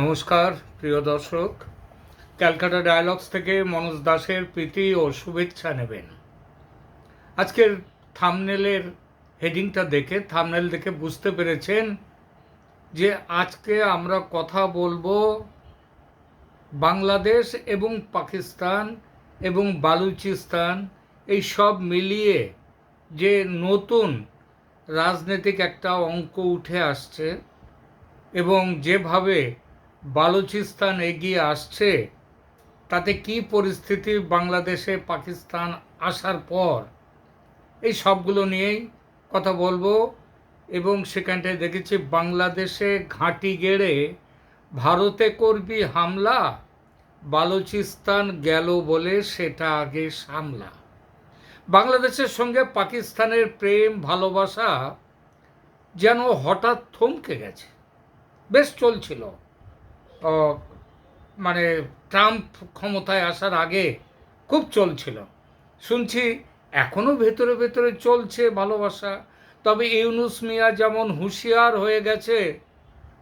নমস্কার, প্রিয় দর্শক। ক্যালকাটা ডায়ালগস থেকে মনোজ দাসের প্রীতি ও শুভেচ্ছা নেবেন। আজকের থামনেলের হেডিংটা দেখে, থামনেল দেখে বুঝতে পেরেছেন যে আজকে আমরা কথা বলব বাংলাদেশ এবং পাকিস্তান এবং বালুচিস্তান, এই সব মিলিয়ে যে নতুন রাজনৈতিক একটা অঙ্ক উঠে আসছে এবং যেভাবে বালুচিস্তান এগিয়ে আসছে, তাতে কি পরিস্থিতি বাংলাদেশে পাকিস্তান আসার পর? এই সবগুলো নিয়েই কথা বলব এবং সেখানটায় দেখেছি বাংলাদেশে ঘাঁটি গেড়ে ভারতে করবি হামলা, বালুচিস্তান গেল বলে সেটা আগে সামলা। বাংলাদেশের সঙ্গে পাকিস্তানের প্রেম, ভালোবাসা যেন হঠাৎ থমকে গেছে। বেশ চলছিল। মানে ট্রাম্প ক্ষমতায় আসার আগে খুব চলছিল। শুনছি এখনও ভেতরে ভেতরে চলছে ভালোবাসা। তবে ইউনুস মিয়া যেমন হুঁশিয়ার হয়ে গেছে,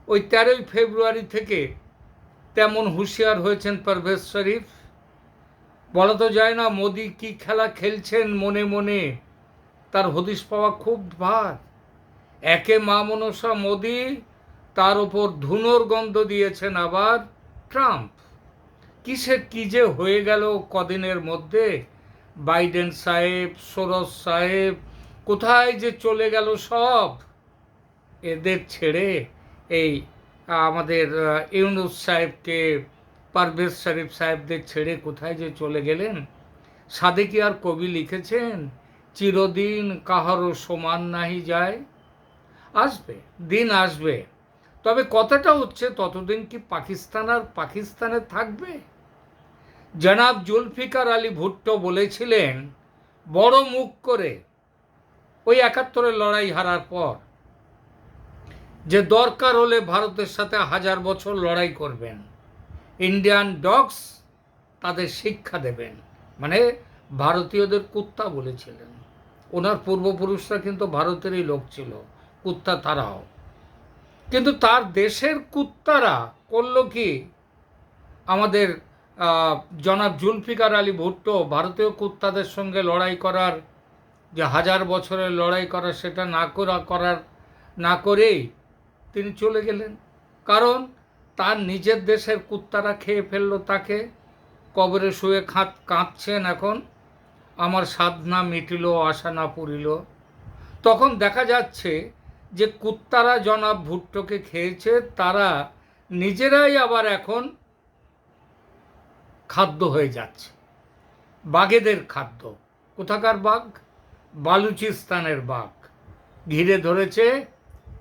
ওই তেরোই ফেব্রুয়ারি থেকে তেমন হুঁশিয়ার হয়েছেন পারভেজ শরীফ। বলা তো যায় না, মোদি কি খেলা খেলছেন মনে মনে, তার হদিশ পাওয়া খুব ভার। একে মা মনসা মোদি তার ওপর ধুনোর গন্ধ দিয়েছেন আবার ট্রাম্প। কিসের কি যে হয়ে গেল কদিনের মধ্যে? বাইডেন সাহেব, সোরস সাহেব, কোথায় যে চলে গেল সব? এদের ছেড়ে এই আমাদের ইউনুস সাহেবকে, পারভেজ শরীফ সাহেবদের ছেড়ে কোথায় যে চলে গেলেন? সাদেকি আর কবি লিখেছেন, চিরদিন কাহারও সমান নাহি যায় আসবে, দিন আসবে। তবে কথাটা হচ্ছে ততদিন কি পাকিস্তান আর পাকিস্তানে থাকবে? জনাব জুলফিকার আলী ভুট্টো বলেছিলেন, বড় মুখ করে ওই একাত্তরের লড়াই হারার পর যে দরকার হলে ভারতের সাথে হাজার বছর লড়াই করবেন, ইন্ডিয়ান ডগস তাদের শিক্ষা দেবেন। মানে ভারতীয়দের কুত্তা বলেছিলেন। ওনার পূর্বপুরুষরা কিন্তু ভারতেরই লোক ছিল, কুত্তা তারাও। কিন্তু তার দেশের কুত্তারা করল কি? আমাদের জনাব জুলফিকার আলী ভুট্টো ভারতীয় কুত্তাদের সঙ্গে লড়াই করার, যে হাজার বছরের লড়াই করার সেটা না করা, করার, না করেই তিনি চলে গেলেন। কারণ তার নিজের দেশের কুত্তারা খেয়ে ফেলল তাকে, কবরে শুয়ে খাঁত কাঁদছেন এখন, আমার সাধনা মিটিল, আশা না পুরিল। তখন দেখা যাচ্ছে যে কুত্তারা জনাব ভুট্টোকে খেয়েছে, তারা নিজেরাই আবার এখন খাদ্য হয়ে যাচ্ছে। বাঘেদের খাদ্য। কোথাকার বাঘ? বালুচিস্তানের বাঘ। ঘিরে ধরেছে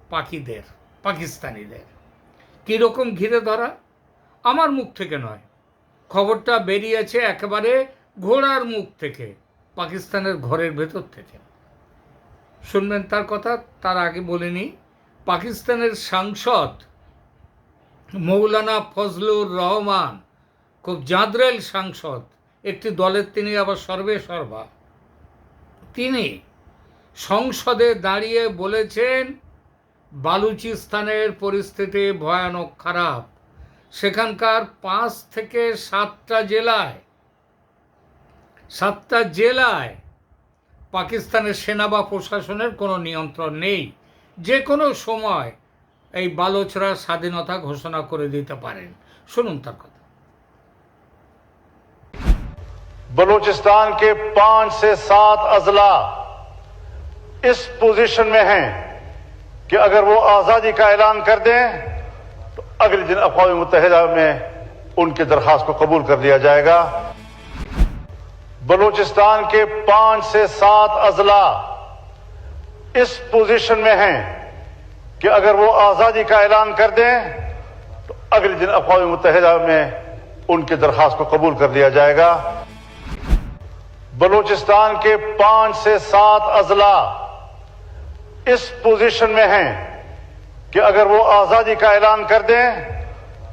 পাখিদের, পাকিস্তানিদের। কীরকম ঘিরে ধরা? আমার মুখ থেকে নয়। খবরটা বেরিয়েছে একেবারে ঘোড়ার মুখ থেকে, পাকিস্তানের ঘরের ভেতর থেকে। শুনবেন, তার কথা তার আগে বলিনি পাকিস্তানের সাংসদ মৌলানা ফজলুর রহমান খুব জাঁদরেল সাংসদ। একটি দলের তিনি আবার সর্বে সর্বা। তিনি সংসদে দাঁড়িয়ে বলেছেন, বালুচিস্তানের পরিস্থিতি ভয়ানক খারাপ। সেখানকার পাঁচ থেকে সাতটা জেলায় সাতটা জেলায় পাকিস্তানের সেনা বা প্রশাসনের কোনো নিয়ন্ত্রণ নেই। যে কোনো সময় এই বালোচরা স্বাধীনতা ঘোষণা করে দিতে পারেন। শুনুন তার কথা। بلوچستان کے پانچ سے سات اضلاع اس پوزیشن میں ہیں کہ اگر وہ آزادی کا اعلان کر دیں، تو اگلے دن اقوام متحدہ میں ان کی درخواست کو قبول کر لیا جائے گا۔ بلوچستان کے پانچ سے سات اضلاع اس پوزیشن میں ہیں کہ اگر وہ آزادی کا اعلان کر دیں، تو اگلے دن اقوام متحدہ میں ان کی درخواست کو قبول کر لیا جائے گا۔ بلوچستان کے پانچ سے سات اضلاع اس پوزیشن میں ہیں کہ اگر وہ آزادی کا اعلان کر دیں،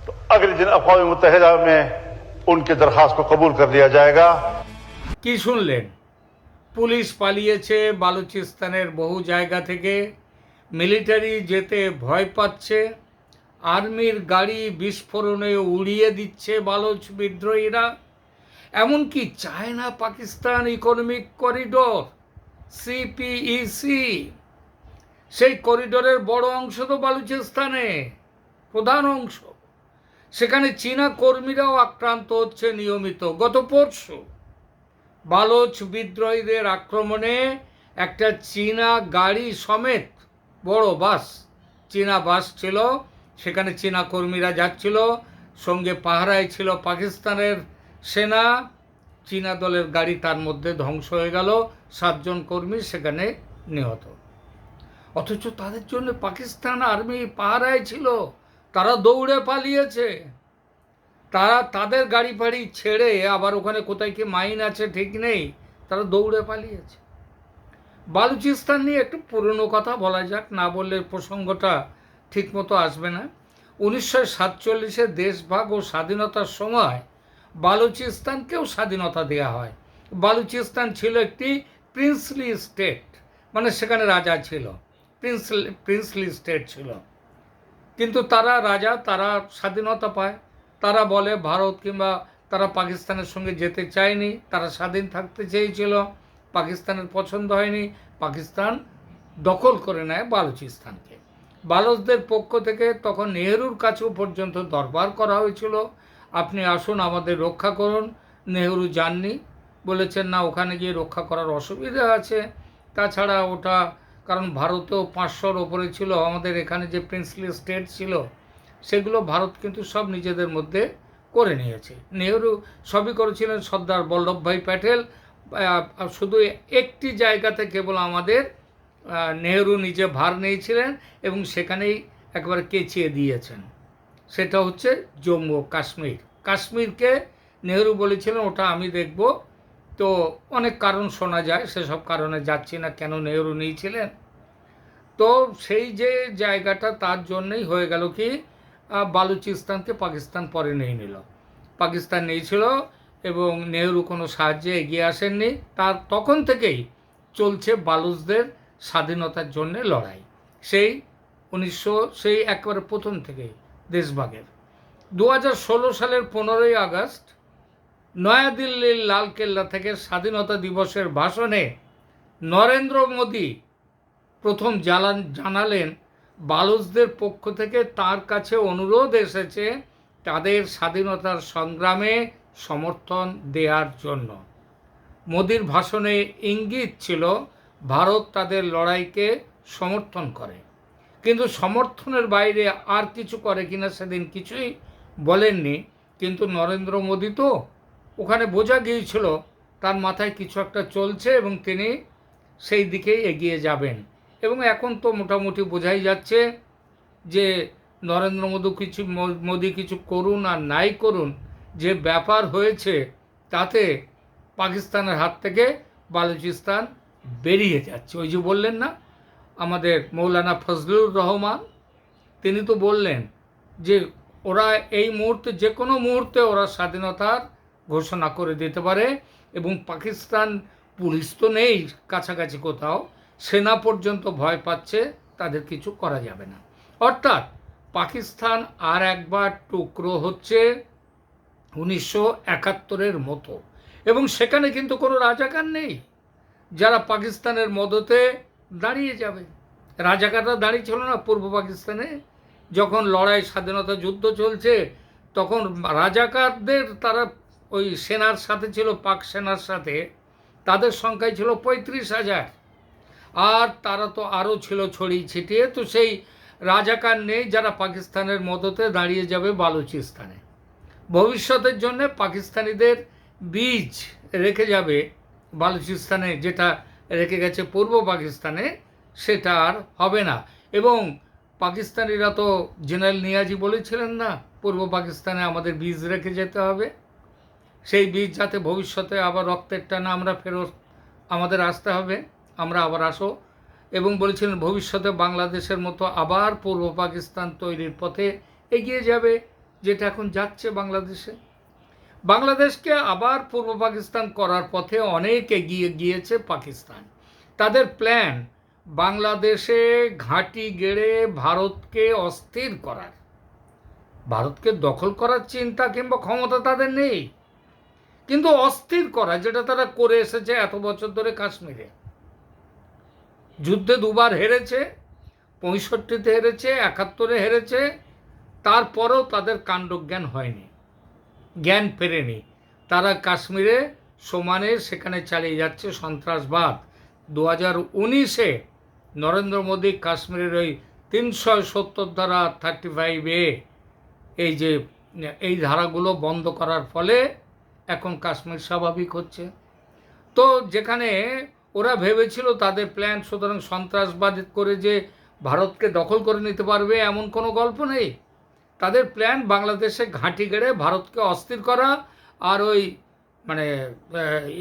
تو اگلے دن اقوام متحدہ میں ان کی درخواست کو قبول کر لیا جائے گا۔ কি শুনলেন? পুলিশ পালিয়েছে বালুচিস্তানের বহু জায়গা থেকে। মিলিটারি যেতে ভয় পাচ্ছে। আর্মির গাড়ি বিস্ফোরণে উড়িয়ে দিচ্ছে বালুচ বিদ্রোহীরা। এমনকি China Pakistan economic corridor, CPEC, সেই করিডোরের বড় অংশ তো বালুচিস্তানে, প্রধান অংশ। সেখানে চীনা কর্মীরাও আক্রান্ত হচ্ছে নিয়মিত। গত পরশু বালোচ বিদ্রোহীদের আক্রমণে একটা চীনা গাড়ি সমেত বড় বাস, চীনা বাস ছিল। সেখানে চীনা কর্মীরা যাচ্ছিল। সঙ্গে পাহারায় ছিল পাকিস্তানের সেনা। চীনা দলের গাড়ি তার মধ্যে ধ্বংস হয়ে গেল। সাতজন কর্মী সেখানে নিহত। অথচ তাদের জন্য পাকিস্তান আর্মি পাহারায় ছিল। তারা দৌড়ে পালিয়েছে। তারা তাদের গাড়ি ফাড়ি ছেড়ে আবার ওখানে কোথায় কি মাইন আছে, ঠিক নেই, তারা দৌড়ে পালিয়েছে। বালুচিস্তান নিয়ে একটু পুরনো কথা বলা যাক, না বললে প্রসঙ্গটা ঠিকমতো আসবে না। উনিশশো সাতচল্লিশে দেশভাগ ও স্বাধীনতার সময় বালুচিস্তানকেও স্বাধীনতা দেওয়া হয়। বালুচিস্তান ছিল একটি প্রিন্সলি স্টেট মানে সেখানে রাজা ছিল প্রিন্সলি প্রিন্সলি স্টেট ছিল। কিন্তু তারা রাজা, তারা স্বাধীনতা পায়। তারা বলে ভারত কিংবা তারা পাকিস্তানের সঙ্গে যেতে চায়নি, তারা স্বাধীন থাকতে চেয়েছিল, পাকিস্তানের পছন্দ হয়নি, পাকিস্তান দখল করে নেয় বালুচিস্তানকে। বালচদের পক্ষ থেকে তখন নেহরুর কাছেও পর্যন্ত দরবার করা হয়েছিল, আপনি আসুন, আমাদের রক্ষা করুন, নেহরু যাননি। বলেছেন, না, ওখানে গিয়ে রক্ষা করার অসুবিধা আছে। তাছাড়া ওটা, কারণ ভারতেও পাঁচশোর ওপরে ছিল, আমাদের এখানে যে প্রিন্সলি স্টেট ছিল সেগুলো ভারত কিন্তু সব নিজেদের মধ্যে করে নিয়েছে। নেহরু সবই করেছিলেন সর্দার বল্লভভাই প্যাটেল। শুধু একটি জায়গাতে কেবল আমাদের নেহরু নিজে ভার নিয়েছিলেন এবং সেখানেই একবার কেচিয়ে দিয়েছেন। সেটা হচ্ছে জম্মু কাশ্মীর। কাশ্মীরকে নেহরু বলেছিলেন, ওটা আমি দেখব। তো অনেক কারণ শোনা যায়, সেসব কারণে যাচ্ছি না, কেন নেহরু নিয়েছিলেন? তো সেই যে জায়গাটা তার জন্যই হয়ে গেল কি বালুচিস্তানকে পাকিস্তান পরে নিয়ে নিল। পাকিস্তান নিয়েছিল এবং নেহরু কোনো সাহায্যে এগিয়ে আসেননি। তার তখন থেকেই চলছে বালুচদের স্বাধীনতার জন্য লড়াই। সেই উনিশশো, সেই একবারে প্রথম থেকেই দেশভাগের। দু হাজার ষোলো সালের পনেরোই আগস্ট, নয়াদিল্লির লালকেল্লা থেকে স্বাধীনতা দিবসের ভাষণে নরেন্দ্র মোদী প্রথম জানালেন বালুচদের পক্ষ থেকে তার কাছে অনুরোধ এসেছে তাদের স্বাধীনতার সংগ্রামে সমর্থন দেওয়ার জন্য। মোদির ভাষণে ইঙ্গিত ছিল, ভারত তাদের লড়াইকে সমর্থন করে। কিন্তু সমর্থনের বাইরে আর কিছু করে কিনা সেদিন কিছুই বলেননি। কিন্তু নরেন্দ্র মোদী তো ওখানে বোঝা গিয়েছিল, তার মাথায় কিছু একটা চলছে এবং তিনি সেই দিকেই এগিয়ে যাবেন। এবং এখন তো মোটামুটি বোঝাই যাচ্ছে যে নরেন্দ্র মোদী কিছু মোদী কিছু করুন আর নাই করুন, যে ব্যাপার হয়েছে তাতে পাকিস্তানের হাত থেকে বালুচিস্তান বেরিয়ে যাচ্ছে। ওই যে বললেন না, আমাদের মৌলানা ফজলুর রহমান, তিনি তো বললেন যে ওরা এই মুহূর্তে, যে কোনো মুহূর্তে ওরা স্বাধীনতার ঘোষণা করে দিতে পারে এবং পাকিস্তান পুলিশ তো নেই কাছাকাছি কোথাও। সেনা পর্যন্ত ভয় পাচ্ছে, তাদের কিছু করা যাবে না। অর্থাৎ পাকিস্তান আর একবার টুকরো হচ্ছে উনিশশো একাত্তরের মতো। এবং সেখানে কিন্তু কোনো রাজাকার নেই। যারা পাকিস্তানের মদতে দাঁড়িয়ে যাবে। রাজাকাররা দাঁড়িয়ে ছিল না পূর্ব পাকিস্তানে। যখন লড়াই, স্বাধীনতা যুদ্ধ চলছে, তখন রাজাকারদের তারা ওই সেনার সাথে ছিল, পাক সেনার সাথে, তাদের সংখ্যায় ছিল পঁয়ত্রিশ হাজার। আর তারা তো আরও ছিল ছড়িয়ে ছিটিয়ে, তো সেই রাজাকার নেই যারা পাকিস্তানের মদতে দাঁড়িয়ে যাবে বালুচিস্তানে। ভবিষ্যতের জন্য পাকিস্তানিদের বীজ রেখে যাবে বালুচিস্তানে, যেটা রেখে গেছে পূর্ব পাকিস্তানে, সেটা আর হবে না। এবং পাকিস্তানিরা তো জেনারেল নিয়াজি বলেছিলেন না, পূর্ব পাকিস্তানে আমাদের বীজ রেখে যেতে হবে। সেই বীজ যাতে ভবিষ্যতে আবার রক্তের টানা আমরা ফেরত আমাদের আসতে হবে। আমরা আবার আসো। এবং বলেছিলেন, ভবিষ্যতে বাংলাদেশের মতো আবার পূর্ব পাকিস্তান তৈরির পথে এগিয়ে যাবে, যেটা এখন যাচ্ছে বাংলাদেশে। বাংলাদেশকে আবার পূর্ব পাকিস্তান করার পথে অনেক এগিয়ে গিয়েছে পাকিস্তান। তাদের প্ল্যান বাংলাদেশে ঘাঁটি গেড়ে ভারতকে অস্থির করার। ভারতকে দখল করার চিন্তা কিংবা ক্ষমতা তাদের নেই। কিন্তু অস্থির করা যেটা তারা করে এসেছে এত বছর ধরে কাশ্মীরে। যুদ্ধে দুবার হেরেছে, পঁয়ষট্টিতে হেরেছে, একাত্তরে হেরেছে, তারপরেও তাদের কাণ্ডজ্ঞান হয়নি, জ্ঞান ফেরেনি। তারা কাশ্মীরে সমানে সেখানে চালিয়ে যাচ্ছে সন্ত্রাসবাদ। দু হাজার উনিশে নরেন্দ্র মোদী কাশ্মীরের ওই তিনশো সত্তর ধারা থার্টি ফাইভ এ এই যে, এই ধারাগুলো বন্ধ করার ফলে এখন কাশ্মীর স্বাভাবিক হচ্ছে। তো যেখানে ওরা ভেবেছিল তাদের প্ল্যান সুতরাং সন্ত্রাসবাদ করে যে ভারতকে দখল করে নিতে পারবে এমন কোনো গল্প নেই। তাদের প্ল্যান বাংলাদেশে ঘাঁটি গেড়ে ভারতকে অস্থির করা আর ওই মানে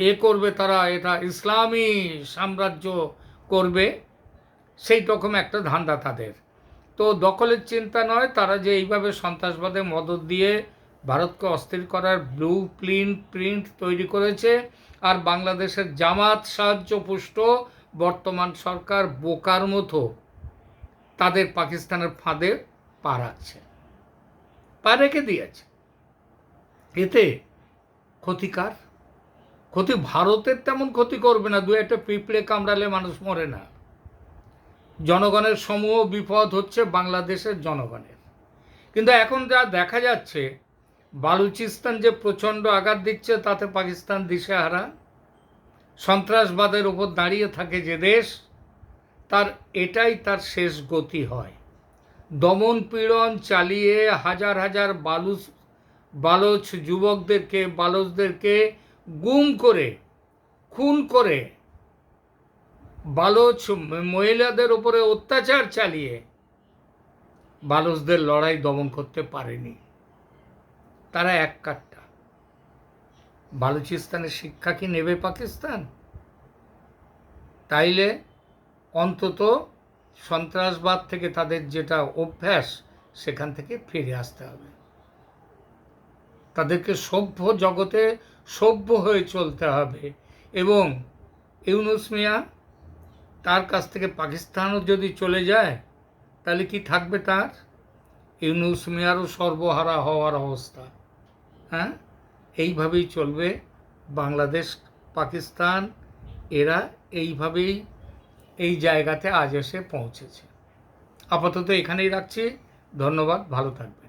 এ করবে তারা, এটা ইসলামী সাম্রাজ্য করবে, সেই রকম একটা ধান্দা তাদের। তো দখলের চিন্তা নয়, তারা যে এইভাবে সন্ত্রাসবাদে মদত দিয়ে ভারতকে অস্থির করার ব্লু প্রিন্ট প্রিন্ট তৈরি করেছে আর বাংলাদেশের জামাত সাহায্য পুষ্ট বর্তমান সরকার বোকার মতো। তাদের পাকিস্তানের ফাঁদে পা পা রেখে দিয়েছে। এতে ক্ষতিকার? ক্ষতি ভারতের তেমন ক্ষতি করবে না। দু একটা পিঁপড়ে কামড়ালে মানুষ মরে না। জনগণের সমূহ বিপদ হচ্ছে বাংলাদেশের জনগণের। কিন্তু এখন যা দেখা যাচ্ছে বালুচিস্তান যে প্রচণ্ড আঘাত দিচ্ছে, তাতে পাকিস্তান দিশেহারা। সন্ত্রাসবাদের উপর দাঁড়িয়ে থাকে যে দেশ, তার এটাই তার শেষ গতি হয়। দমন পীড়ন চালিয়ে হাজার হাজার বালুচ, বালোচ যুবকদেরকে, বালচদেরকে গুম করে, খুন করে, বালোচ মহিলাদের উপরে অত্যাচার চালিয়ে বালচদের লড়াই দমন করতে পারেনি। তারা এক কাটটা বালুচিস্তানের শিক্ষা কি নেবে পাকিস্তান? তাইলে অন্তত সন্ত্রাসবাদ থেকে তাদের যেটা অভ্যাস, সেখান থেকে ফিরে আসতে হবে। তাদেরকে সভ্য জগতে সভ্য হয়ে চলতে হবে এবং ইউনুস মিয়া তার কাছ থেকে পাকিস্তানও যদি চলে যায়, তাহলে কি থাকবে তার? ইউনুস মিয়ারও সর্বহারা হওয়ার অবস্থা। হ্যাঁ? এইভাবেই চলবে বাংলাদেশ, পাকিস্তান, এরা এইভাবেই এই জায়গাতে আজ এসে পৌঁছেছে। আপাতত এখানেই রাখছি। ধন্যবাদ, ভালো থাকবে